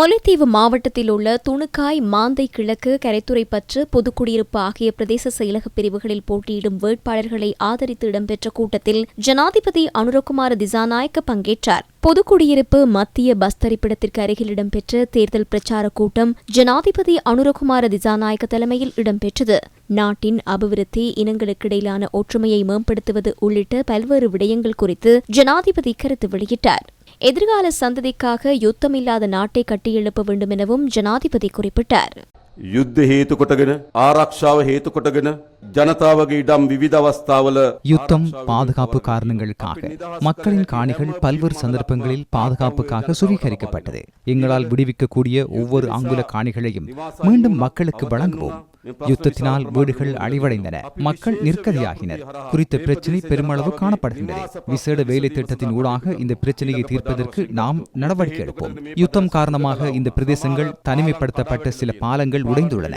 முல்லைத்தீவு மாவட்டத்தில் உள்ள துணுக்காய் மாந்தை கிழக்கு கரைத்துறைப்பற்று பொதுக்குடியிருப்பு ஆகிய பிரதேச செயலக பிரிவுகளில் போட்டியிடும் வேட்பாளர்களை ஆதரித்து இடம்பெற்ற கூட்டத்தில் ஜனாதிபதி அனுரகுமார திசாநாயக்க பங்கேற்றார். பொதுக்குடியிருப்பு மத்திய பஸ் தரிப்பிடத்திற்கு அருகில் இடம்பெற்ற தேர்தல் பிரச்சார கூட்டம் ஜனாதிபதி அனுரகுமார திசாநாயக்க தலைமையில் இடம்பெற்றது. நாட்டின் அபிவிருத்தி இனங்களுக்கிடையிலான ஒற்றுமையை மேம்படுத்துவது உள்ளிட்ட பல்வேறு விடயங்கள் குறித்து ஜனாதிபதி கருத்து வெளியிட்டார். எதிர்கால சந்ததிக்காக யுத்தமில்லாத நாட்டை கட்டியெழுப்ப வேண்டும் எனவும் ஜனாதிபதி குறிப்பிட்டார். ಯುದ್ಧ ಹೇತು ಕೊಟ್ಟಗಿನ ಆರಕ್ಷಾವ ಹೇತು ಕೊಟ್ಟಗಿನ ஜனதாவக இடம் விவித அவஸ்தாவல யுத்தம் பாதுகாப்பு காரணங்களுக்காக மக்களின் காணிகள் பல்வேறு சந்தர்ப்பங்களில் பாதுகாப்புக்காக சுவீகரிக்கப்பட்டது. எங்களால் விடுவிக்கக்கூடிய ஒவ்வொரு அங்குல காணிகளையும் மீண்டும் மக்களுக்கு வழங்குவோம். யுத்தத்தினால் வீடுகள் அழிவடைந்தன. மக்கள் நிற்கதியாகினர் குறித்த பிரச்சினை பெருமளவு காணப்படுகின்றது. விசேட வேலை திட்டத்தின் ஊடாக இந்த பிரச்சனையை தீர்ப்பதற்கு நாம் நடவடிக்கை எடுப்போம். யுத்தம் காரணமாக இந்த பிரதேசங்கள் தனிமைப்படுத்தப்பட்ட சில பாலங்கள் உடைந்துள்ளன.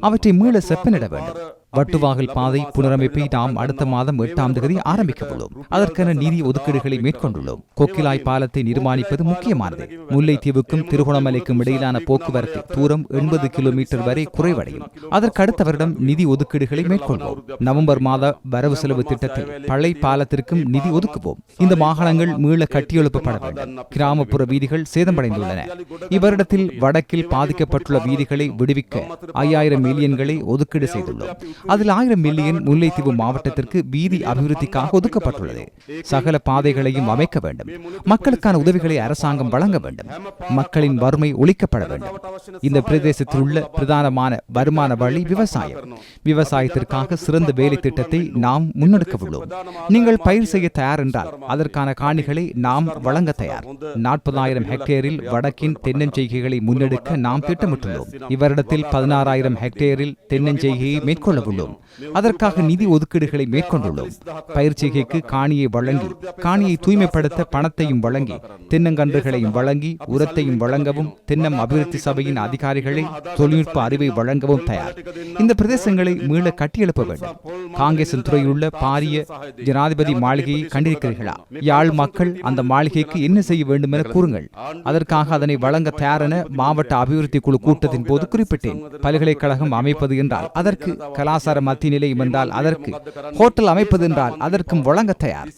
அவற்றை மீள செப்பனிட வேண்டும். வட்டுவாகல் பாதை புனரமைப்பை நாம் அடுத்த மாதம் எட்டாம் தேதி ஆரம்பிக்க உள்ளோம் அதற்கான நிதி ஒதுக்கீடுகளை மேற்கொண்டுள்ளோம். கொக்கிலாய் பாலத்தை நிர்மாணிப்பது முக்கியமானது. முல்லைத்தீவுக்கும் திருகோணமலைக்கும் இடையிலான போக்குவரத்து தூரம் எண்பது கிலோமீட்டர் வரை குறைவடையும். அதற்கு அடுத்த வருடம் நிதி ஒதுக்கீடுகளை மேற்கொள்வோம். நவம்பர் மாத வரவு செலவு திட்டத்தில் பழை பாலத்திற்கும் நிதி ஒதுக்குவோம். இந்த மாகாணங்கள் மீள கட்டியெழுப்பப்பட வேண்டும். கிராமப்புற வீதிகள் சேதமடைந்துள்ளன. இவ்வருடத்தில் வடக்கில் பாதிக்கப்பட்டுள்ள வீதிகளை விடுவிக்க ஐயாயிரம் மில்லியன்களை ஒதுக்கீடு செய்துள்ளோம். அதில் ஆயிரம் மில்லியன் முல்லைத்தீவு மாவட்டத்திற்கு வீதி அபிவிருத்திக்காக ஒதுக்கப்பட்டுள்ளது. சகல பாதைகளையும் அமைக்க வேண்டும். மக்களுக்கான உதவிகளை அரசாங்கம் வழங்க வேண்டும். மக்களின் வறுமை ஒழிக்கப்பட வேண்டும். இந்த பிரதேசத்தில் உள்ள பிரதானமான வருமான வழி விவசாயம். விவசாயத்திற்காக சிறந்த வேலை திட்டத்தை நாம் முன்னெடுக்க உள்ளோம். நீங்கள் பயிர் செய்ய தயார் என்றால் அதற்கான காணிகளை நாம் வழங்க தயார். நாற்பதாயிரம் ஹெக்டேரில் வடக்கின் தென்னஞ்செய்கைகளை முன்னெடுக்க நாம் திட்டமிட்டுள்ளோம். இவரிடத்தில் பதினாறாயிரம் ஹெக்டேரில் தென்னஞ்செய்கையை மேற்கொள்ள உள்ளோம் அதற்காக நிதி ஒதுக்கீடுகளை மேற்கொண்டுள்ளோம். பயிற்சிகைக்கு காணியை வழங்கி காணியை தூய்மைப்படுத்த பணத்தையும் வழங்கி தென்னங்கன்றுகளையும் வழங்கி உரத்தையும் வழங்கவும் தென்னம் அபிவிருத்தி சபையின் அதிகாரிகளை தொழில்நுட்ப அறிவை வழங்கவும் தயார். இந்த பிரதேசங்களை மீள கட்டியெழுப்ப வேண்டும். காங்கிரசின் துறையுள்ள பாரிய ஜனாதிபதி மாளிகையை கண்டிருக்கிறீர்களா? யாழ் மக்கள் அந்த மாளிகைக்கு என்ன செய்ய வேண்டும் என கூறுங்கள். அதற்காக அதனை வழங்க தயாரென மாவட்ட அபிவிருத்தி குழு கூட்டத்தின் போது குறிப்பிட்டேன். பல்கலைக்கழகம் அமைப்பது என்றால் அதற்கு கலாச மத்திய நிலையம் என்றால் அதற்கு ஹோட்டல் அமைப்பது என்றால் அதற்கும் வழங்க தயார்.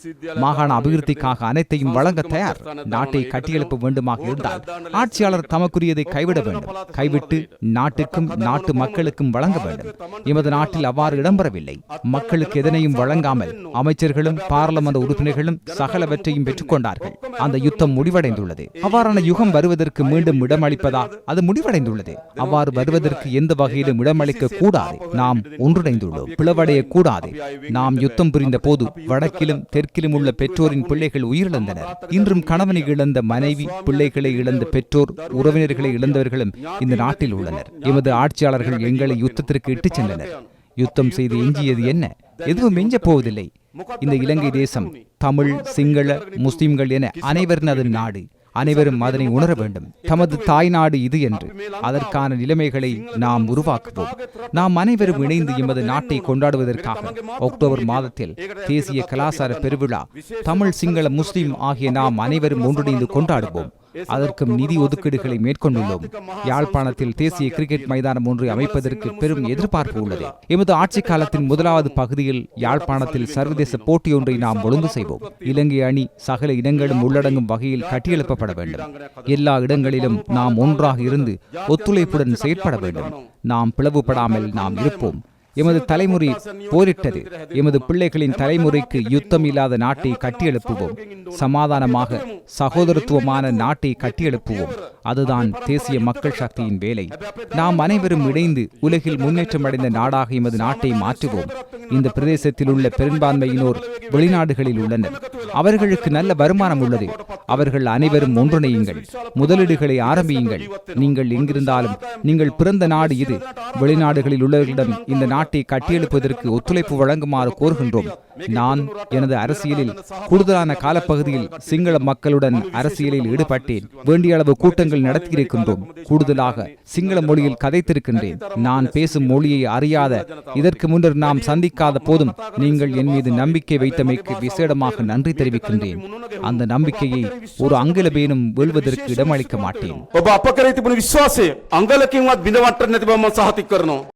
மாகாண அபிவிருத்திக்காக அனைத்தையும் வழங்க தயார். நாட்டை கட்டியெழுப்ப வேண்டுமாக இருந்தால் ஆட்சியாளர் தமக்குரியதை கைவிட வேண்டும். கைவிட்டு நாட்டுக்கும் நாட்டு மக்களுக்கும் வழங்க வேண்டும். எமது நாட்டில் அவ்வாறு இடம்பெறவில்லை. மக்களுக்கு எதனையும் வழங்காமல் அமைச்சர்களும் பாராளுமன்ற உறுப்பினர்களும் சகலவற்றையும் பெற்றுக்கொண்டார்கள் அந்த யுத்தம் முடிவடைந்துள்ளது. அவ்வாறான யுகம் வருவதற்கு மீண்டும் இடமளிப்பதா? அது முடிவடைந்துள்ளது. அவ்வாறு வருவதற்கு எந்த வகையிலும் இடமளிக்க கூடாது. நாம் ஒன்று ஒன்றிணைந்துள்ளோம். பிளவடைய கூடாது நாம் யுத்தம் புரிந்த போது வடக்கிலும் தெற்கிலும் உள்ள பெற்றோரின் பிள்ளைகள் உயிரிழந்தனர். இன்றும் கணவனை இழந்த மனைவி பிள்ளைகளை இழந்த பெற்றோர் உறவினர்களை இழந்தவர்களும் இந்த நாட்டில் உள்ளனர். எமது ஆட்சியாளர்கள் எங்களை யுத்தத்திற்கு இட்டுச் சென்றனர். யுத்தம் செய்து எஞ்சியது என்ன? எதுவும் எஞ்சப் போவதில்லை. இந்த இலங்கை தேசம் தமிழ் சிங்கள முஸ்லிம்கள் என அனைவரின் அதன் நாடு. அனைவரும் அதனை உணர வேண்டும். தமது தாய்நாடு இது என்று. அதற்கான நிலைமைகளை நாம் உருவாக்குவோம். நாம் அனைவரும் இணைந்து எமது நாட்டை கொண்டாடுவதற்காக. அக்டோபர் மாதத்தில் தேசிய கலாசார பெருவிழா. தமிழ் சிங்கள முஸ்லிம் ஆகிய நாம் அனைவரும் ஒன்றிணைந்து கொண்டாடுவோம். அதற்கும் நிதி ஒதுக்கீடுகளை மேற்கொண்டுள்ளோம். யாழ்ப்பாணத்தில் தேசிய கிரிக்கெட் மைதானம் ஒன்றை அமைப்பதற்கு பெரும் எதிர்பார்ப்பு உள்ளது. எமது ஆட்சி காலத்தின் முதலாவது பகுதியில் யாழ்ப்பாணத்தில் சர்வதேச போட்டி ஒன்றை நாம் ஒழுங்கு செய்வோம். இலங்கை அணி சகல இடங்களும் உள்ளடங்கும் வகையில் கட்டியெழுப்பப்பட வேண்டும். எல்லா இடங்களிலும் நாம் ஒன்றாக இருந்து ஒத்துழைப்புடன் செயற்பட வேண்டும். நாம் பிளவுபடாமல் நாம் இருப்போம். எமது தலைமுறை போரிட்டது. எமது பிள்ளைகளின் தலைமுறைக்கு யுத்தம் இல்லாத நாட்டை கட்டியெழுப்புவோம். சமாதானமாக சகோதரத்துவமான நாட்டை கட்டியெழுப்புவோம். அதுதான் தேசிய மக்கள் சக்தியின் வேலை. நாம் அனைவரும் இணைந்து உலகில் முன்னேற்றம் அடைந்த நாடாக எமது நாட்டை மாற்றுவோம். இந்த பிரதேசத்தில் உள்ள பெரும்பான்மையினோர் வெளிநாடுகளில் உள்ளனர். அவர்களுக்கு நல்ல வருமானம் உள்ளது. அவர்கள் அனைவரும் ஒன்றிணையுங்கள். முதலீடுகளை ஆரம்பியுங்கள். நீங்கள் எங்கிருந்தாலும் நீங்கள் பிறந்த நாடு இது. வெளிநாடுகளில் உள்ளவர்களிடம் இந்த நாட்டை கட்டியெழுப்பதற்கு ஒத்துழைப்பு வழங்குமாறு கோருகின்றோம். நான் எனது அரசியலில் கூடுதலான காலப்பகுதியில் சிங்கள மக்களுடன் அரசியலில் ஈடுபட்டேன் வேண்டிய அளவு கூட்டங்கள் நடத்தியிருக்கின்றோம் கூடுதலாக சிங்கள மொழியில் கதைத்திருக்கின்றேன் நான் பேசும் மொழியை அறியாத இதற்கு முன்னர் நாம் சந்திக்காத போதும் நீங்கள் என் மீது நம்பிக்கை வைத்தமைக்கு விசேடமாக நன்றி தெரிவிக்கின்றேன் அந்த நம்பிக்கையை ஒரு அங்கிலபேனும் வெல்வதற்கு இடமளிக்க மாட்டேன்